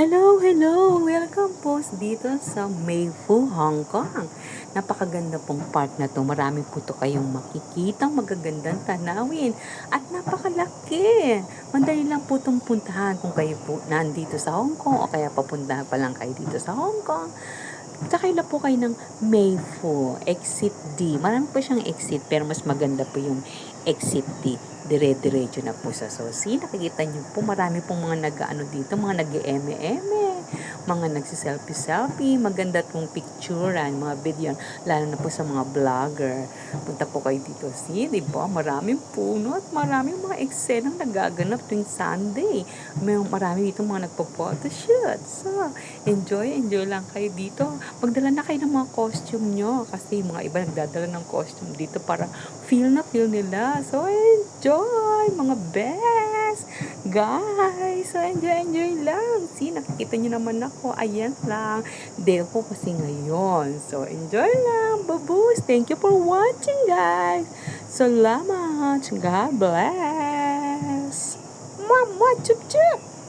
Hello, hello! Welcome po dito sa Mayfu, Hong Kong. Napakaganda pong park na to. Marami po to kayong makikita magagandang tanawin. At napakalaki. Mandali lang po itong puntahan kung kayo po nandito sa Hong Kong o kaya papunta pa lang kayo dito sa Hong Kong. Sakay na po kayo ng Mayfu, Exit D. Marami po siyang exit pero mas maganda po yung D. Dire-diretso na po sa Sosi. Nakikita niyo po marami pong mga nag-ano dito, mga nag-eme-eme, mga nagsiselfie-selfie, maganda pong picturean, mga video, lalo na po sa mga vlogger. Punta po kayo dito. See, di ba? Maraming puno at maraming mga eksenang nagaganap tuwing Sunday. May marami dito mga nagpo-photoshoot. So, enjoy, enjoy lang kayo dito. Magdala na kayo ng mga costume nyo kasi mga iba nagdadala ng costume dito para feel na feel nila. So, enjoy mga best! Guys, so enjoy, enjoy lang. See, nakikita nyo naman ako. Ayan lang. Day ko kasi ngayon. So, enjoy lang. Babus. Thank you for watching, guys. Salamat. God bless. Mama, chup chup.